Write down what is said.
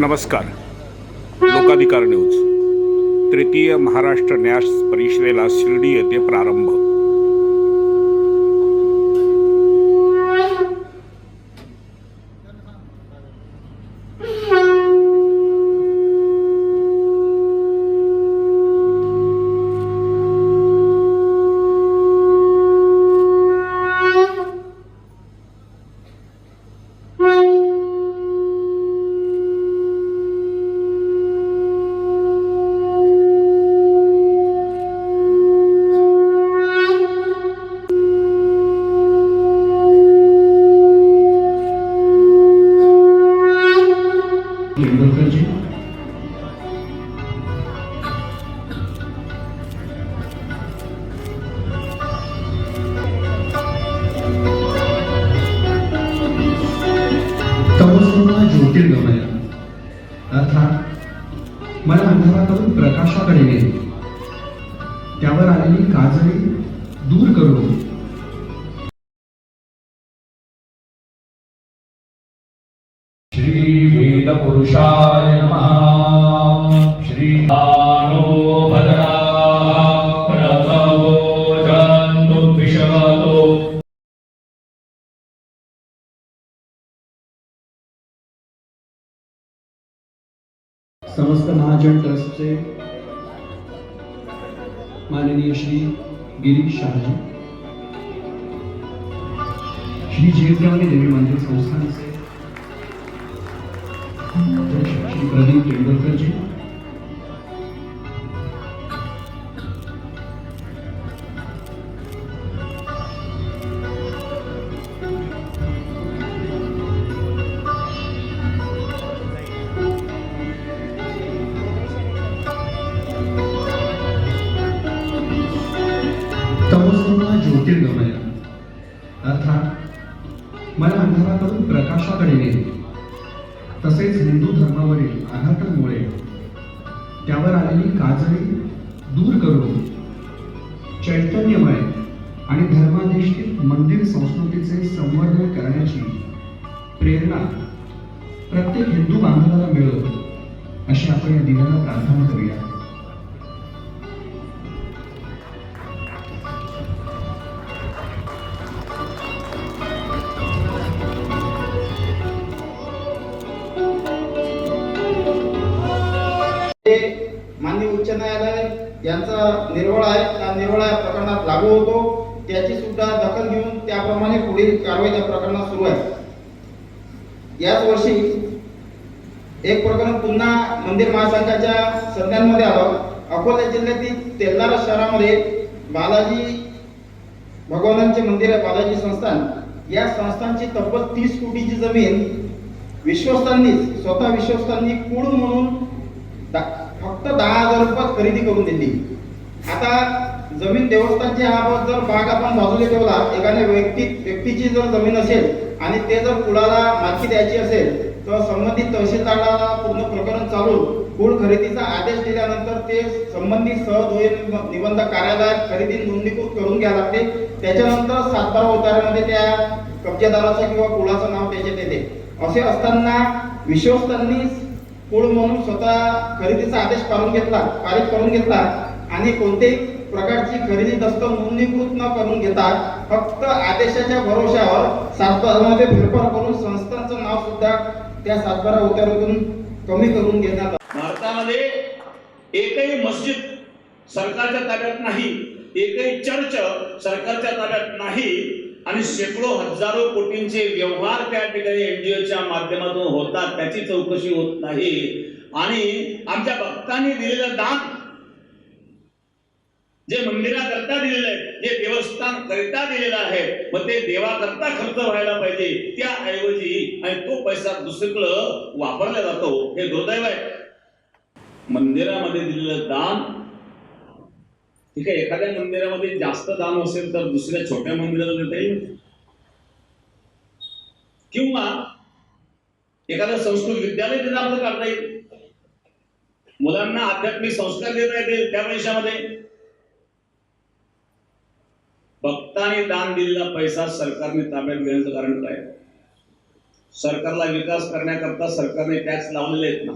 नमस्कार. लोकाधिकार न्यूज. तृतीय महाराष्ट्र न्यास परिषदेला शिर्डी येथे प्रारंभ. अर्थात मला अंधाराकडून प्रकाशाकडे नेले. त्यावर आलेली काजळी दूर करून श्री वेद पुरुषाय महा समस्त महाजन ट्रस्ट से माननीय श्री गिरीश जी श्री जयंतरावणी देवी मंदिर संस्थानचे अध्यक्ष श्री प्रदीप तेंडुलकरजी तमसोमा अर्थात मला अंधाराकडून प्रकाशाकडे नेले. तसेच हिंदू धर्मावरील आघातांमुळे त्यावर आलेली काजळी दूर करून चैतन्यमय आणि धर्माधिष्ठित मंदिर संस्कृतीचे संवर्धन करण्याची प्रेरणा प्रत्येक हिंदू बांधवाला मिळो अशी आपण या दिनाला प्रार्थना करूया. हे माननीय उच्च न्यायालय यांचा निर्वळ आहे. त्या निर्वळ प्रकरणात लागू होतो. त्याची सुद्धा दखल घेऊन त्याप्रमाणे पुढील कारवाई त्या प्रकरणात सुरू आहे. याच वर्षी एक प्रकरण पुन्हा मंदिर महासंघाच्या संज्ञांमध्ये आलं. अकोला जिल्ह्यातील तेल्हारा शहरामध्ये बालाजी भगवानांचे मंदिर आहे बालाजी संस्थान. या संस्थांची तब्बल तीस कोटीची जमीन विश्वस्तांनीच स्वतः विश्वस्तांनी कुळ म्हणून दहा हजार रुपयात खरेदी करून दिली. आता जमीन देवस्थानची हा जर भाग आपण बाजूला ठेवला एखाद्या व्यक्ती व्यक्तीची जर जमीन असेल आणि ते जर कुळाला मालकी द्यायची असेल तर संबंधित तहसीलदाराला पूर्ण प्रकरण चालून कुळ खरेदीचा आदेश दिल्यानंतर ते संबंधित सहदोय निबंध कार्यालयात खरेदी नोंदणीकृत करून घ्यावे लागते. त्याच्यानंतर सातबारा उतारामध्ये त्या कब्जेदाराचं किंवा कुळाचं नाव त्याच्यात येते. असे असताना विश्वस्तांनी कुळ म्हणून स्वतः खरेदीचा आदेश पाळून घेतला पारित करून घेतला आणि कोणत्याही प्रकारची खरेदी दस्त नोंदणीकृत न करून घेता फक्त आदेशाच्या भरोशावर सातबारामध्ये फेरफार करून संस्थांचं नाव सुद्धा त्या सातबारा उतारातून कमी करून घेण्यात भारतामध्ये एकही मस्जिद सरकारच्या ताब्यात नाही एकही चर्च सरकारच्या ताब्यात नाही आणि शेकडो हजारो कोटींचे व्यवहार त्या ठिकाणी एनजीओच्या माध्यमातून होतात त्याची चौकशी होत नाही. आणि आमच्या भक्तांनी दिलेलं दान जे मंदिराकरता दिलेलं आहे जे देवस्थान करिता दिलेलं आहे मग ते देवाकरता खर्च व्हायला पाहिजे त्याऐवजी आणि तो पैसा दुसरीकडं वापरला जातो. हे दुर्दैव आहे. मंदिरामध्ये दिलेलं दान ठीक आहे एखाद्या मंदिरामध्ये जास्त दान असेल तर दुसऱ्या छोट्या मंदिराला देता येईल किंवा एखादं संस्कृत विद्यालय तिथं आपलं काढता येईल. मुलांना आध्यात्मिक संस्कार देता येतील त्या पैशामध्ये. भक्तांनी दान दिलेला पैसा सरकारने ताब्यात घेण्याचं कारण काय? सरकारला विकास करण्याकरता सरकारने टॅक्स लावलेले आहेत ना.